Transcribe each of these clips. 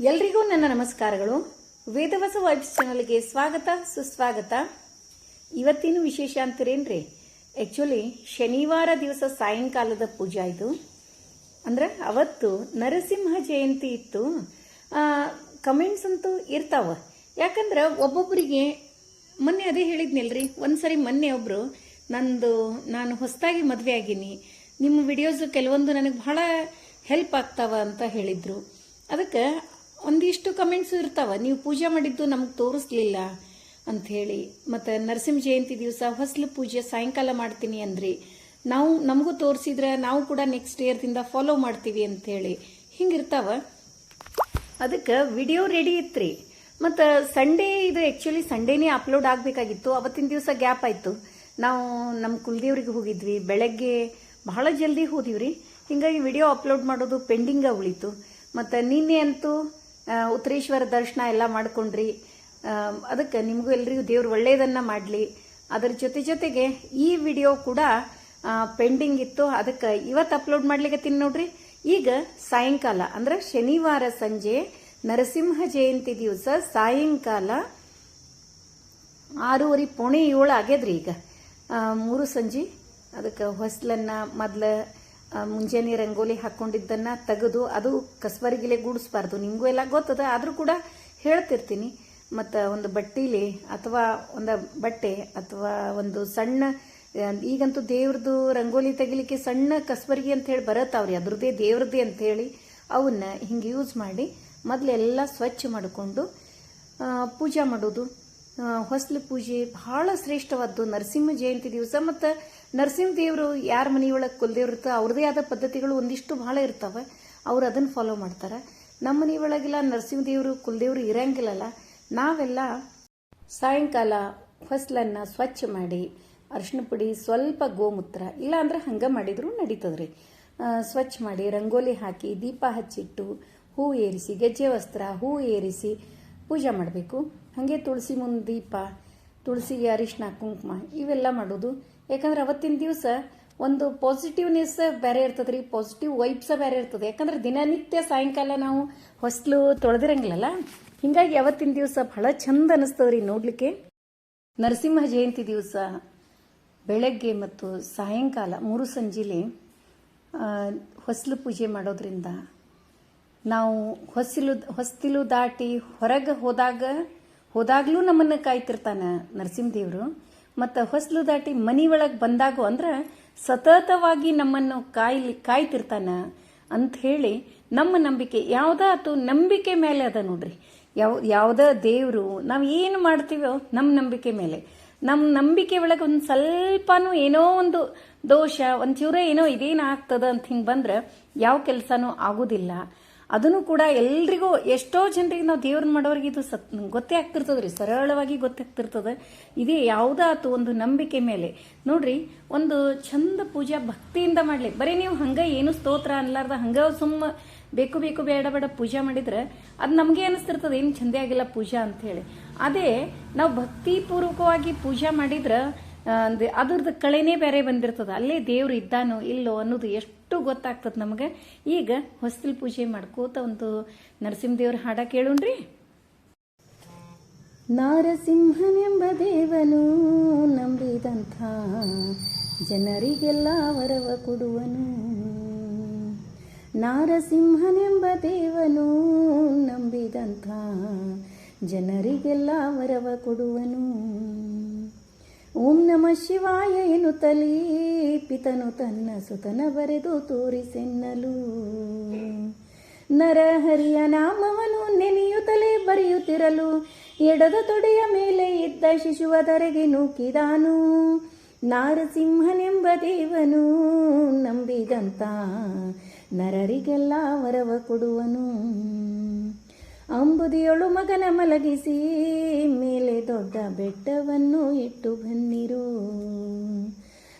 ಎಲ್ರಿಗೂ ನನ್ನ ನಮಸ್ಕಾರಗಳು. ವೇದವಸ ವೈಬ್ಸ್ ಚಾನಲ್ಗೆ ಸ್ವಾಗತ, ಸುಸ್ವಾಗತ. ಇವತ್ತೇನು ವಿಶೇಷ ಅಂತೀರೇನ್ರಿ? ಆ್ಯಕ್ಚುಲಿ ಶನಿವಾರ ದಿವಸ ಸಾಯಂಕಾಲದ ಪೂಜೆ ಇದು ಅಂದ್ರೆ ಅವತ್ತು ನರಸಿಂಹ ಜಯಂತಿ ಇತ್ತು. ಕಮೆಂಟ್ಸ್ ಅಂತೂ ಇರ್ತಾವ. ಯಾಕಂದ್ರೆ ಒಬ್ಬೊಬ್ಬರಿಗೆ ಮೊನ್ನೆ ಅದೇ ಹೇಳಿದ್ನಿಲ್ರಿ, ಒಂದ್ಸರಿ ಮೊನ್ನೆ ಒಬ್ರು, ನಂದು, ನಾನು ಹೊಸದಾಗಿ ಮದುವೆ ಆಗೀನಿ. ನಿಮ್ಮ ವಿಡಿಯೋಸ್ ಕೆಲವೊಂದು ನನಗೆ ಬಹಳ ಹೆಲ್ಪ್ ಆಗ್ತಾವ ಅಂತ ಹೇಳಿದ್ರು. ಅದಕ್ಕೆ ಒಂದಿಷ್ಟು ಕಮೆಂಟ್ಸು ಇರ್ತಾವ. ನೀವು ಪೂಜೆ ಮಾಡಿದ್ದು ನಮಗೆ ತೋರಿಸ್ಲಿಲ್ಲ ಅಂತ ಹೇಳಿ. ಮತ್ತು ನರಸಿಂಹ ಜಯಂತಿ ದಿವಸ ಹೊಸಲು ಪೂಜೆ ಸಾಯಂಕಾಲ ಮಾಡ್ತೀನಿ ಅಂದ್ರಿ. ನಾವು, ನಮಗೂ ತೋರಿಸಿದ್ರೆ ನಾವು ಕೂಡ ನೆಕ್ಸ್ಟ್ ಇಯರ್ದಿಂದ ಫಾಲೋ ಮಾಡ್ತೀವಿ ಅಂತ ಹೇಳಿ. ಹಿಂಗಿರ್ತಾವ. ಅದಕ್ಕೆ ವಿಡಿಯೋ ರೆಡಿ ಇತ್ರಿ. ಮತ್ತು ಸಂಡೇ ಇದು ಆ್ಯಕ್ಚುಲಿ ಸಂಡೇನೇ ಅಪ್ಲೋಡ್ ಆಗಬೇಕಾಗಿತ್ತು. ಅವತ್ತಿನ ದಿವಸ ಗ್ಯಾಪ್ ಆಯಿತು. ನಾವು ನಮ್ಮ ಕುಲದೇವ್ರಿಗೆ ಹೋಗಿದ್ವಿ. ಬೆಳಗ್ಗೆ ಬಹಳ ಜಲ್ದಿ ಹೋದಿವ್ರಿ. ಹಿಂಗಾಗಿ ವಿಡಿಯೋ ಅಪ್ಲೋಡ್ ಮಾಡೋದು ಪೆಂಡಿಂಗ ಉಳಿತು. ಮತ್ತು ನಿನ್ನೆ ಅಂತೂ ಉತ್ತರೇಶ್ವರ ದರ್ಶನ ಎಲ್ಲ ಮಾಡ್ಕೊಂಡ್ರಿ. ಅದಕ್ಕೆ ನಿಮಗೂ ಎಲ್ರಿಗೂ ದೇವ್ರು ಒಳ್ಳೆಯದನ್ನು ಮಾಡಲಿ. ಅದರ ಜೊತೆ ಜೊತೆಗೆ ಈ ವಿಡಿಯೋ ಕೂಡ ಪೆಂಡಿಂಗ್ ಇತ್ತು. ಅದಕ್ಕೆ ಇವತ್ತು ಅಪ್ಲೋಡ್ ಮಾಡ್ಲಿಕ್ಕೆ ನೋಡ್ರಿ. ಈಗ ಸಾಯಂಕಾಲ, ಅಂದ್ರೆ ಶನಿವಾರ ಸಂಜೆ ನರಸಿಂಹ ಜಯಂತಿ ದಿವಸ ಸಾಯಂಕಾಲ ಆರೂವರೆ, ಪೋಣೆ ಏಳು ಆಗ್ಯದ್ರಿ ಈಗ. ಮೂರು ಸಂಜೆ. ಅದಕ್ಕೆ ಹೊಸ್ಲನ್ನ, ಮೊದ್ಲ ಮುಂಜಾನೆ ರಂಗೋಲಿ ಹಾಕೊಂಡಿದ್ದನ್ನ ತೆಗೆದು ಅದು ಕಸ್ಬರಿಗಿಲೆ ಗೂಡಿಸ್ಬಾರ್ದು. ನಿಮಗೂ ಎಲ್ಲ ಗೊತ್ತದ, ಆದರೂ ಕೂಡ ಹೇಳ್ತಿರ್ತೀನಿ. ಮತ್ತು ಒಂದು ಬಟ್ಟೀಲಿ ಅಥವಾ ಒಂದು ಬಟ್ಟೆ ಅಥವಾ ಒಂದು ಸಣ್ಣ ಈಗಂತೂ ದೇವ್ರದ್ದು ರಂಗೋಲಿ ತೆಗಿಲಿಕ್ಕೆ ಸಣ್ಣ ಕಸ್ಬರ್ಗಿ ಅಂತ ಹೇಳಿ ಬರತ್ತಾವ್ರಿ ಅದ್ರದ್ದೇ ದೇವ್ರದ್ದೇ ಹೇಳಿ ಅವನ್ನ ಹಿಂಗೆ ಯೂಸ್ ಮಾಡಿ ಮೊದಲೆಲ್ಲ ಸ್ವಚ್ಛ ಮಾಡಿಕೊಂಡು ಪೂಜೆ ಮಾಡೋದು. ಹೊಸ್ಲು ಪೂಜೆ ಬಹಳ ಶ್ರೇಷ್ಠವಾದ್ದು. ನರಸಿಂಹ ಜಯಂತಿ ದಿವಸ ಮತ್ತು ನರಸಿಂಹ ದೇವರು ಯಾರ ಮನೆಯೊಳಗೆ ಕುಲದೇವ್ರು ಇರ್ತೋ ಅವ್ರದೇ ಆದ ಪದ್ಧತಿಗಳು ಒಂದಿಷ್ಟು ಬಹಳ ಇರ್ತವೆ. ಅವ್ರು ಅದನ್ನು ಫಾಲೋ ಮಾಡ್ತಾರೆ. ನಮ್ಮ ಮನೆಯೊಳಗೆಲ್ಲ ನರಸಿಂಹ ದೇವರು, ಕುಲದೇವರು ಇರಂಗಿಲ್ಲಲ್ಲ, ನಾವೆಲ್ಲ ಸಾಯಂಕಾಲ ಹೊಸ್ಲನ್ನ ಸ್ವಚ್ಛ ಮಾಡಿ ಅರಿಶಿನ ಪುಡಿ, ಸ್ವಲ್ಪ ಗೋಮೂತ್ರ ಇಲ್ಲ ಅಂದ್ರೆ ಹಂಗೆ ಮಾಡಿದ್ರು ನಡೀತದ್ರಿ. ಸ್ವಚ್ಛ ಮಾಡಿ, ರಂಗೋಲಿ ಹಾಕಿ, ದೀಪ ಹಚ್ಚಿಟ್ಟು ಹೂ ಏರಿಸಿ, ಗೆಜ್ಜೆ ವಸ್ತ್ರ, ಹೂ ಏರಿಸಿ ಪೂಜೆ ಮಾಡಬೇಕು. ಹಾಗೆ ತುಳಸಿ ಮುಂದೆ ದೀಪ ತುಳಸಿಗೆ ಅರಿಶಿನ ಕುಂಕುಮ, ಇವೆಲ್ಲ ಮಾಡೋದು. ಯಾಕಂದ್ರೆ ಅವತ್ತಿನ ದಿವಸ ಒಂದು ಪಾಸಿಟಿವ್ನೆಸ್ ಬೇರೆ ಇರ್ತದೆ ರೀ ಪಾಸಿಟಿವ್ ವೈಬ್ಸ ಬೇರೆ ಇರ್ತದೆ. ಯಾಕಂದ್ರೆ ದಿನನಿತ್ಯ ಸಾಯಂಕಾಲ ನಾವು ಹೊಸ್ಲು ತೊಳೆದಿರಂಗಿಲ್ಲಲ್ಲ? ಹಿಂಗಾಗಿ ಅವತ್ತಿನ ದಿವಸ ಬಹಳ ಚಂದ ಅನಿಸ್ತದ್ರಿ ನೋಡಲಿಕ್ಕೆ. ನರಸಿಂಹ ಜಯಂತಿ ದಿವಸ ಬೆಳಗ್ಗೆ ಮತ್ತು ಸಾಯಂಕಾಲ ಮೂರು ಸಂಜೆಲಿ ಹೊಸ್ಲು ಪೂಜೆ ಮಾಡೋದ್ರಿಂದ ನಾವು ಹೊಸಿಲು, ಹೊಸ್ತಿಲು ದಾಟಿ ಹೊರಗೆ ಹೋದಾಗ ಹೋದಾಗ್ಲೂ ನಮ್ಮನ್ನು ಕಾಯ್ತಿರ್ತಾನ ನರಸಿಂಹದೇವರು. ಮತ್ತು ಹೊಸಲು ದಾಟಿ ಮನಿ ಒಳಗೆ ಬಂದಾಗೂ ಅಂದ್ರೆ ಸತತವಾಗಿ ನಮ್ಮನ್ನು ಕಾಯ್ಲಿ, ಕಾಯ್ತಿರ್ತಾನ ಅಂತ ಹೇಳಿ ನಮ್ಮ ನಂಬಿಕೆ ಯಾವುದಾತು ನಂಬಿಕೆ ಮೇಲೆ ಅದ ನೋಡ್ರಿ. ಯಾವ, ಯಾವುದೇ ದೇವರು, ನಾವು ಏನು ಮಾಡ್ತೀವೋ ನಮ್ಮ ನಂಬಿಕೆ ಮೇಲೆ. ನಮ್ಮ ನಂಬಿಕೆ ಒಳಗೆ ಒಂದು ಸ್ವಲ್ಪನೂ ಏನೋ ಒಂದು ದೋಷ ಒಂಚೂರ ಏನೋ ಇದೇನು ಆಗ್ತದ ಅಂತ ಹಿಂಗೆ ಬಂದ್ರೆ ಯಾವ ಕೆಲಸನೂ ಆಗೋದಿಲ್ಲ. ಅದನ್ನು ಕೂಡ ಎಲ್ರಿಗೂ ಎಷ್ಟೋ ಜನರಿಗೆ ನಾವು ದೇವ್ರನ್ನ ಮಾಡೋರಿಗೆ ಇದು ಸತ್ ಗೊತ್ತೇ ಆಗ್ತಿರ್ತದ್ರಿ, ಸರಳವಾಗಿ ಗೊತ್ತಾಗ್ತಿರ್ತದೆ ಇದೇ ಯಾವುದಾತು ಒಂದು ನಂಬಿಕೆ ಮೇಲೆ. ನೋಡ್ರಿ, ಒಂದು ಚಂದ ಪೂಜಾ ಭಕ್ತಿಯಿಂದ ಮಾಡ್ಲಿ. ಬರೀ ನೀವು ಹಂಗ ಏನು ಸ್ತೋತ್ರ ಅನ್ಲಾರ್ದ, ಹಂಗ ಸುಮ್ಮ ಬೇಕು ಬೇಕು ಬೇಡ ಬೇಡ ಪೂಜೆ ಮಾಡಿದ್ರೆ ಅದು ನಮಗೆ ಅನಿಸ್ತಿರ್ತದೆ, ಏನು ಚಂದೇ ಆಗಿಲ್ಲ ಪೂಜಾ ಅಂತ ಹೇಳಿ. ಅದೇ, ನಾವು ಭಕ್ತಿಪೂರ್ವಕವಾಗಿ ಪೂಜಾ ಮಾಡಿದ್ರೆ ಅದ್ರದ್ದು ಕಳೆನೇ ಬೇರೆ ಬಂದಿರ್ತದ. ಅಲ್ಲೇ ದೇವ್ರು ಇದ್ದಾನೋ ಇಲ್ಲೋ ಅನ್ನೋದು ಎಷ್ಟು ಗೊತ್ತಾಗ್ತದೆ ನಮಗೆ? ಈಗ ಹೊಸ್ತಿಲ್ ಪೂಜೆ ಮಾಡ್ಕೋತ ಒಂದು ನರಸಿಂಹದೇವ್ರ ಹಾಡ ಕೇಳುಣ್ರಿ. ನಾರಸಿಂಹನೆಂಬ ದೇವನು ನಂಬಿದಂಥ ಜನರಿಗೆಲ್ಲ ವರವ ಕೊಡುವನು. ನಾರಸಿಂಹನೆಂಬ ದೇವನು ನಂಬಿದಂಥ ಜನರಿಗೆಲ್ಲ ವರವ ಕೊಡುವನು. ಓಂ ನಮ ಶಿವಾಯ ಎನ್ನುತ್ತಲೀ ಪಿತನು ತನ್ನ ಸುತನ ಬರೆದು ತೋರಿಸೆನ್ನಲು. ನರಹರಿಯ ನಾಮವನು ನೆನೆಯುತ್ತಲೇ ಬರೆಯುತ್ತಿರಲು, ಎಡದ ತೊಡೆಯ ಮೇಲೆ ಇದ್ದ ಶಿಶುವ ತರೆಗೆ ನೂಕಿದಾನು. ನಾರಸಿಂಹನೆಂಬ ದೇವನು ನಂಬಿದಂತ ನರರಿಗೆಲ್ಲ ವರವ ಕೊಡುವನು. ಅಂಬುದಿಯೊಳು ಮಗನ ಮಲಗಿಸಿ ಮೇಲೆ ದೊಡ್ಡ ಬೆಟ್ಟವನ್ನು ಇಟ್ಟು ಬನ್ನಿರು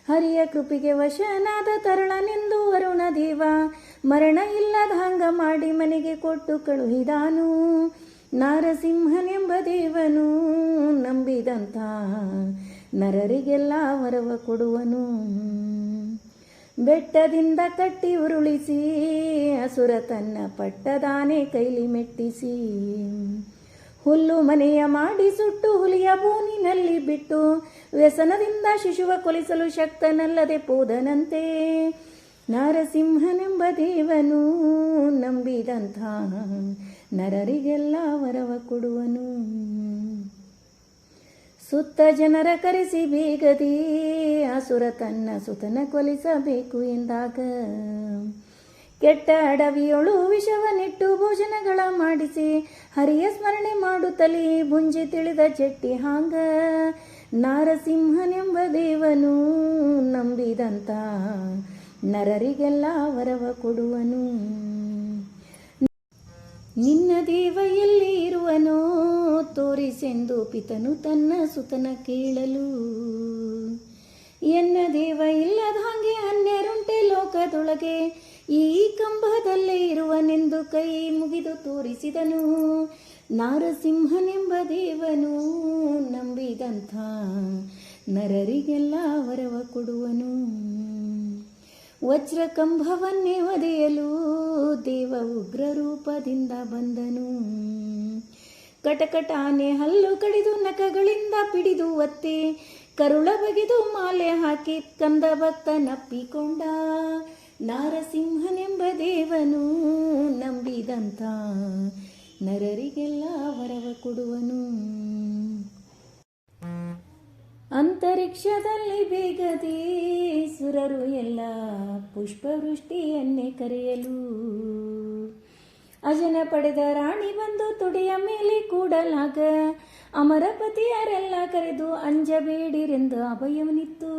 ಹರಿಯ ಕೃಪಿಗೆ ವಶನಾದ ತರುಣನೆಂದು ವರುಣ ದೇವ, ಮರಣ ಇಲ್ಲದ ಹಂಗ ಮಾಡಿ ಮನೆಗೆ ಕೊಟ್ಟು ಕಳುಹಿದಾನು. ನಾರಸಿಂಹನೆಂಬ ದೇವನು ನಂಬಿದಂತ ನರರಿಗೆಲ್ಲ ವರವ ಕೊಡುವನು. ಬೆಟ್ಟದಿಂದ ಕಟ್ಟಿ ಉರುಳಿಸಿ ಹಸುರ ತನ್ನ ಪಟ್ಟದಾನೆ ಕೈಲಿ ಮೆಟ್ಟಿಸಿ. ಹುಲ್ಲು ಮನೆಯ ಮಾಡಿ ಸುಟ್ಟು ಹುಲಿಯ ಬೂನಿನಲ್ಲಿ ಬಿಟ್ಟು, ವ್ಯಸನದಿಂದ ಶಿಶುವ ಕೊಲಿಸಲು ಶಕ್ತನಲ್ಲದೆ ಪೋದನಂತೆ. ನರಸಿಂಹನೆಂಬ ದೇವನು ನಂಬಿದಂಥ ನರರಿಗೆಲ್ಲ ವರವ ಕೊಡುವನು. ಸುತ್ತ ಜನರ ಕರೆಸಿ ಬೀಗದಿ, ಅಸುರ ತನ್ನ ಸುತನ ಕೊಲಿಸಬೇಕು ಎಂದಾಗ. ಕೆಟ್ಟ ಅಡವಿಯೊಳು ವಿಷವನಿಟ್ಟು ಭೋಜನಗಳ ಮಾಡಿಸಿ, ಹರಿಯ ಸ್ಮರಣೆ ಮಾಡುತ್ತಲೇ ಬುಂಜಿ ತಿಳಿದ ಚೆಟ್ಟಿ ಹಾಂಗ. ನಾರಸಿಂಹನೆಂಬ ದೇವನು ನಂಬಿದಂತ ನರರಿಗೆಲ್ಲ ವರವ ಕೊಡುವನು. ನಿನ್ನ ದೇವ ಎಲ್ಲಿ ಇರುವನೋ ತೋರಿಸೆಂದು ಪಿತನು ತನ್ನ ಸುತನ ಕೇಳಲು. ಎನ್ನ ದೇವ ಇಲ್ಲದ ಹಾಗೆ ಅನ್ಯರುಂಟೆ ಲೋಕದೊಳಗೆ, ಈ ಕಂಬದಲ್ಲೇ ಇರುವನೆಂದು ಕೈ ಮುಗಿದು ತೋರಿಸಿದನು. ನಾರಸಿಂಹನೆಂಬ ದೇವನು ನಂಬಿದಂಥ ನರರಿಗೆಲ್ಲ ವರವ ಕೊಡುವನು. ವಜ್ರ ಕಂಬವನ್ನೇ ಒದೆಯಲು ದೇವ ಉಗ್ರ ರೂಪದಿಂದ ಬಂದನು. ಕಟಕಟಾನೆ ಹಲ್ಲು ಕಡಿದು ನಖಗಳಿಂದ ಪಿಡಿದು ಒತ್ತಿ, ಕರುಳ ಬಗೆದು ಮಾಲೆ ಹಾಕಿ ಕಂದ ಭಕ್ತ ನಪ್ಪಿಕೊಂಡ. ನಾರಸಿಂಹನೆಂಬ ದೇವನು ನಂಬಿದಂತ ನರರಿಗೆಲ್ಲ ವರವ ಕೊಡುವನು. ಅಂತರಿಕ್ಷದಲ್ಲಿ ಬೇಗದೆ ಸುರರು ಎಲ್ಲ ಪುಷ್ಪವೃಷ್ಟಿಯನ್ನೇ ಕರೆಯಲು. ಅಜನ ಪಡೆದ ರಾಣಿ ಬಂದು ತುಡಿಯ ಮೇಲೆ ಕೂಡಲಾಗ ಅಮರಪತಿಯರೆಲ್ಲ ಕರೆದು ಅಂಜಬೇಡಿರೆಂದು ಅಭಯವನಿತ್ತು.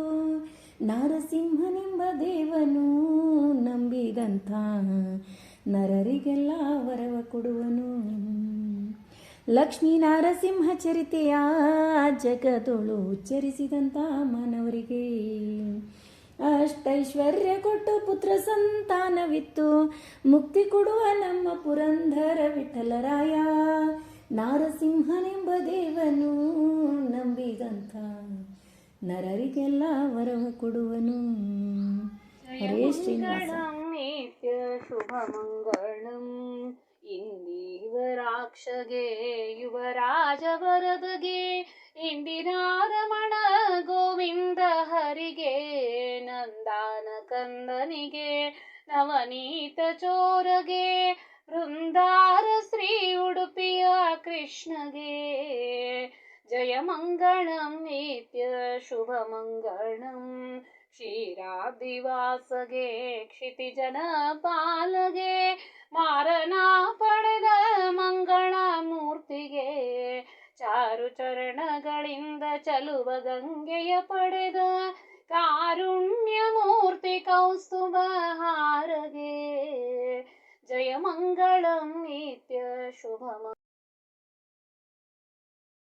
ನಾರಸಿಂಹನೆಂಬ ದೇವನು ನಂಬಿದಂಥ ನರರಿಗೆಲ್ಲ ವರವ ಕೊಡುವನು. ಲಕ್ಷ್ಮೀ ನಾರಸಿಂಹ ಚರಿತೆಯ ಜಗದೊಳು ಉಚ್ಚರಿಸಿದಂಥ ಮಾನವರಿಗೆ ಅಷ್ಟೈಶ್ವರ್ಯ ಕೊಟ್ಟು ಪುತ್ರ ಸಂತಾನವಿತ್ತು. ಮುಕ್ತಿ ಕೊಡುವ ನಮ್ಮ ಪುರಂದರ ವಿಠಲರಾಯ. ನಾರಸಿಂಹನೆಂಬ ದೇವನು ನಂಬಿದಂಥ ನರರಿಗೆಲ್ಲ ವರವ ಕೊಡುವನು. ಹರೇ ಶ್ರೀನಿವಾಸ ಶುಭಮಂಗಳಂ ಇಂದೀವರಾಕ್ಷಗೆ ಯುವರಾಜ ವರದಗೆ ಇಂದಿರಾರಮಣ ಗೋವಿಂದ ಹರಿಗೆ, ನಂದಾನ ಕಂದನಿಗೆ, ನವನೀತ ಚೋರಗೆ, ವೃಂದಾರ ಶ್ರೀ ಉಡುಪಿಯ ಕೃಷ್ಣಗೆ. ಜಯ ಮಂಗಳಂ, ನಿತ್ಯ ಶುಭ ಮಂಗಳಂ. ಕ್ಷೀರಾದಿವಾಸಗೆ ಕ್ಷಿತಿಜನ ಪಾಲಗೆ, ಮಾರನ ಪಡೆದ ಮಂಗಳ ಮೂರ್ತಿಗೆ ಚಾರು ಚರಣಗಳಿಂದ ಚಲುವ ಗಂಗೆಯ ಪಡೆದ ಕಾರುಣ್ಯ ಮೂರ್ತಿ ಕೌಸ್ತುಭ ಹಾರಗೆ. ಜಯ ಮಂಗಳಂ ನಿತ್ಯ ಶುಭ